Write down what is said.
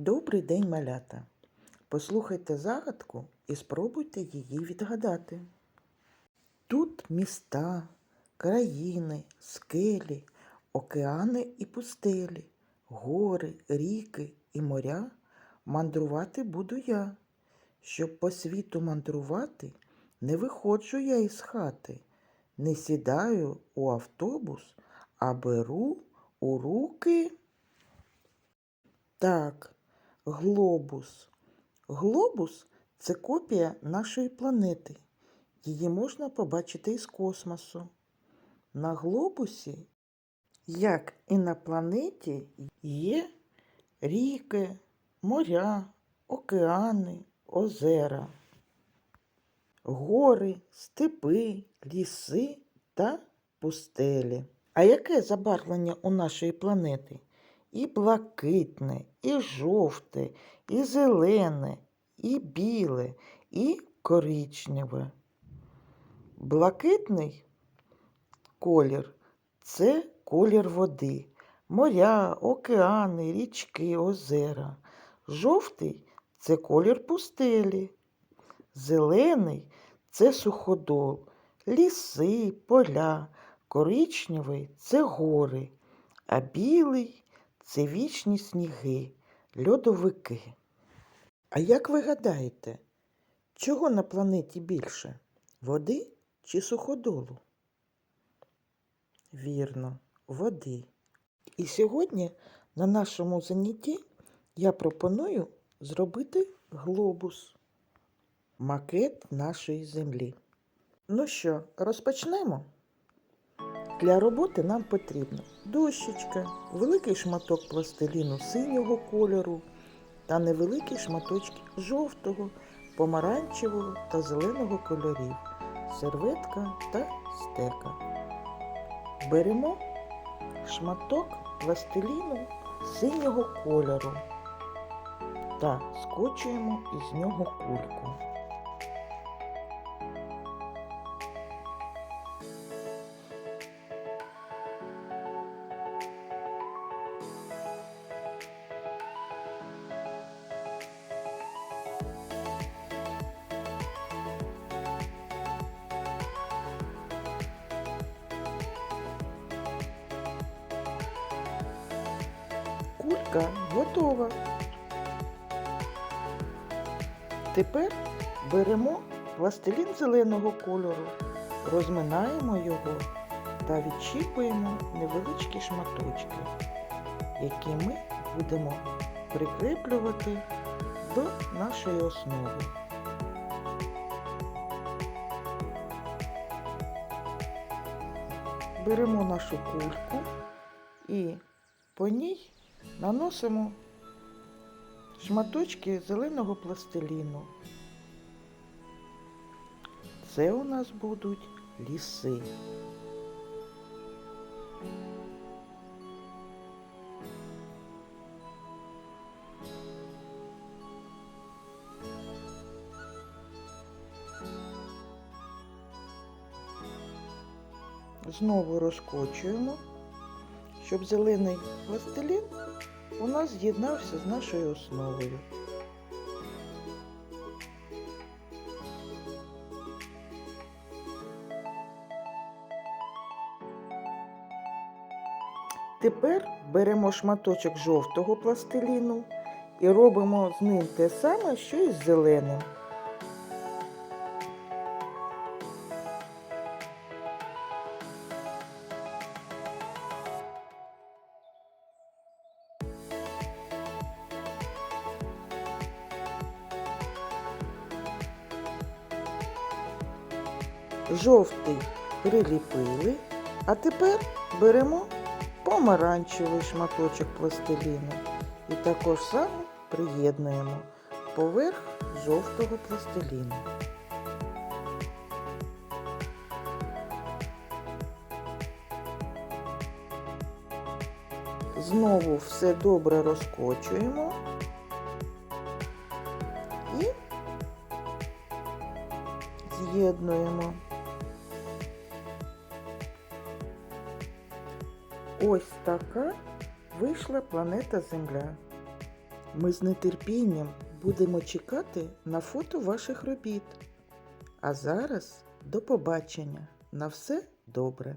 Добрий день, малята. Послухайте загадку і спробуйте її відгадати. Тут міста, країни, скелі, океани і пустелі, гори, ріки і моря. Мандрувати буду я. Щоб по світу мандрувати, не виходжу я із хати, не сідаю у автобус, а беру у руки. Так, глобус. Глобус це копія нашої планети. Її можна побачити із космосу. На глобусі, як і на планеті, є ріки, моря, океани, озера, гори, степи, ліси та пустелі. А яке забарвлення у нашої планети? І блакитне, і жовте, і зелене, і біле, і коричневе. Блакитний колір це колір води, моря, океани, річки, озера. Жовтий це колір пустелі. Зелений це суходол, ліси, поля, коричневий це гори, а білий це вічні сніги, льодовики. А як ви гадаєте, чого на планеті більше? Води чи суходолу? Вірно, води. І сьогодні на нашому занятті я пропоную зробити глобус, макет нашої землі. Ну що, розпочнемо? Для роботи нам потрібна дощечка, великий шматок пластиліну синього кольору та невеликі шматочки жовтого, помаранчевого та зеленого кольорів, серветка та стека. Беремо шматок пластиліну синього кольору та скочуємо із нього кульку. Кулька готова. Тепер беремо пластилін зеленого кольору, розминаємо його та відчіпуємо невеличкі шматочки, які ми будемо прикріплювати до нашої основи. Беремо нашу кульку і по ній наносимо шматочки зеленого пластиліну. Це у нас будуть ліси. Знову розкочуємо, щоб зелений пластилін у нас з'єднався з нашою основою. Тепер беремо шматочок жовтого пластиліну і робимо з ним те саме, що і з зеленим. Жовтий приліпили, а тепер беремо помаранчевий шматочок пластиліну і також само приєднуємо поверх жовтого пластиліну. Знову все добре розкочуємо і з'єднуємо. Ось така вийшла планета Земля. Ми з нетерпінням будемо чекати на фото ваших робіт. А зараз до побачення. На все добре.